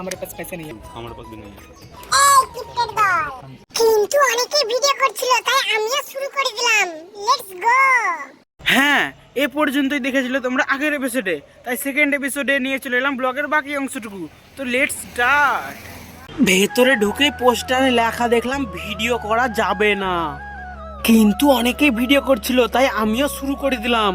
আমার কাছে পয়সা নেই। আমার কাছে নেই। কিন্তু অনেকে ভিডিও করছিল তাই আমিও শুরু করে দিলাম। লেটস গো হ্যাঁ এ পর্যন্তই দেখেছিল তোমরা আগের এপিসোডে তাই সেকেন্ড এপিসোডে নিয়ে চলে এলাম ব্লগের বাকি অংশটুকু। তো লেটস স্টার্ট ভেতরে ঢুকে পোস্টারে লেখা দেখলাম ভিডিও করা যাবে না। কিন্তু অনেকেই ভিডিও করছিল তাই আমিও শুরু করে দিলাম।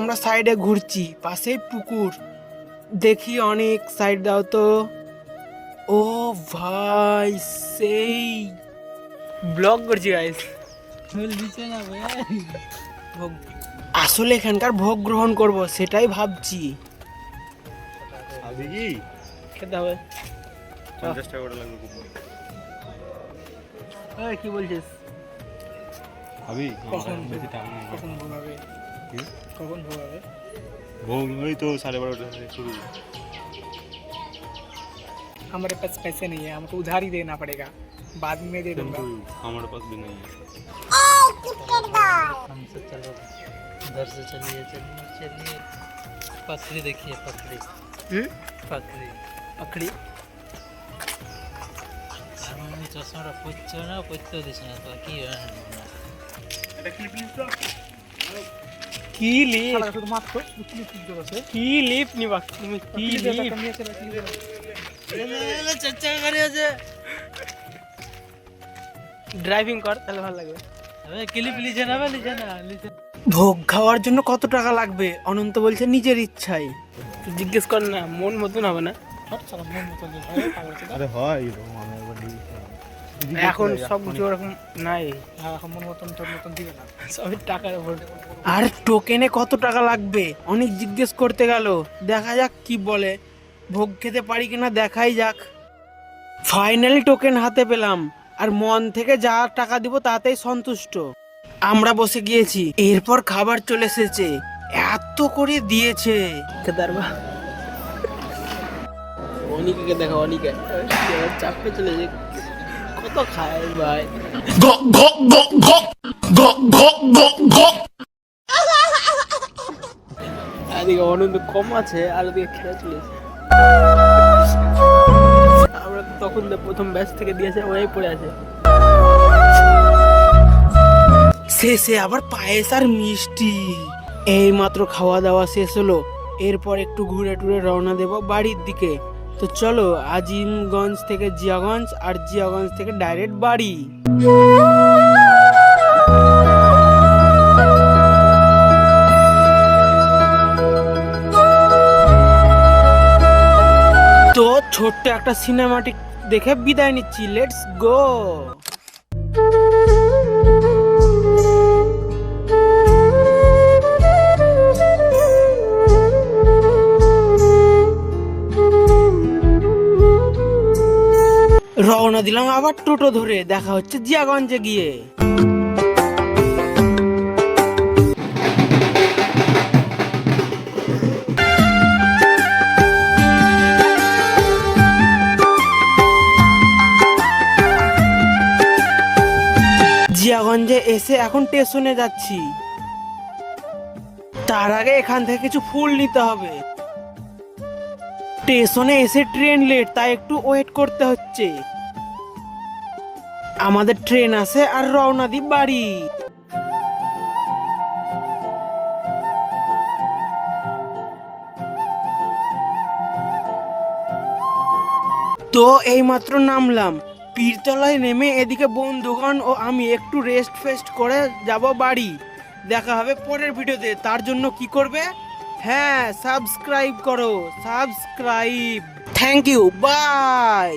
আমরা সাইডে ঘুরছি পাশেই পুকুর। দেখি অনেক সাইড দাও তো। ও ভাই সেই। ব্লগ করছি গাইস আসলে এখানকার ভোগ গ্রহণ করব সেটাই ভাবছি। কি? বলছিস? কখন বেশি টাকা নেই কখন ঘুমাবে কি? কখন ঘুমাবে ভোগ ওই তো সাড়ে বারোটা থেকে শুরু हमारे पास पैसे नहीं है हमको उधार ही देना पड़ेगा बाद में दे दूंगा কিন্তু हमारे पास भी नहीं है এই কিপটেড বয় हमसे चलो इधर से चलिए चलिए चलिए पकड़ी देखिए पकड़ी হুম पकड़ी আখড়ি আমি চশমাটা পড়ছো না পড়তেও দিস না তো কি হয় না কি লিপ শুধু মাত্র শুধু ক্লিপ টিপ আছে। কি লিপ নিবা? তুমি কি লিপ চেষ্টা করে আছে। ড্রাইভিং কর তাহলে ভালো লাগবে। আরে ক্লিপ লিজে না লিজে না লিজে। ভোগ খাওয়ার জন্য কত টাকা লাগবে? অনন্ত বলছে নিজের ইচ্ছাই। তুই জিজ্ঞেস কর না মন মতন হবে না। আরে হয় আমি একবার এখন সব কিছু ওরকম নাই এখন মতন তোর মতন দিবে না। সবই টাকার উপর। আর টোকেনে কত টাকা লাগবে? অনেক জিজ্ঞেস করতে গেল। দেখা যাক কি বলে। ভোগ খেতে পারি কিনা দেখাই যাক। ফাইনালি টোকেন হাতে পেলাম। আর মন থেকে যা টাকা দিব তাতেই সন্তুষ্ট। আমরা বসে গিয়েছি। এরপর খাবার চলে এসেছে। এত করে দিয়েছে। কেদারবা অনিকে দেখো অনিকে। চাপে চলে যে কত খায় ভাই এদিকে অনন্ত কম আছে আর ওদিকে খেলা চলেছে। আমরা তখন তো প্রথম ব্যাচ থেকে দিয়েছে পড়ে আছে। শেষে আবার পায়েস আর মিষ্টি। এই মাত্র খাওয়া দাওয়া শেষ হলো। এরপর একটু ঘুরে টুরে রওনা দেব বাড়ির দিকে। তো চলো, আজিমগঞ্জ থেকে জিয়াগঞ্জ আর জিয়াগঞ্জ থেকে ডাইরেক্ট বাড়ি। তো ছোট্ট একটা সিনেমাটিক দেখে বিদায় নিচ্ছি লেটস গো রওনা দিলাম, আবার টোটো ধরে দেখা হচ্ছে জিয়াগঞ্জে গিয়ে। জিয়াগঞ্জে এসে এখন স্টেশনে যাচ্ছি। তার আগে এখান থেকে কিছু ফুল নিতে হবে। স্টেশনে এসে ট্রেন লেট, তাই একটু ওয়েট করতে হচ্ছে। আমাদের ট্রেন আছে আর রওনা দি বাড়ি। তো এইমাত্র নামলাম। পীরতলায় নেমে এদিকে বন্ধুগণ ও আমি একটু রেস্ট ফেস্ট করে যাব বাড়ি। দেখা হবে পরের ভিডিওতে। তার জন্য কি করবে? হ্যাঁ সাবস্ক্রাইব করো। Subscribe thank you by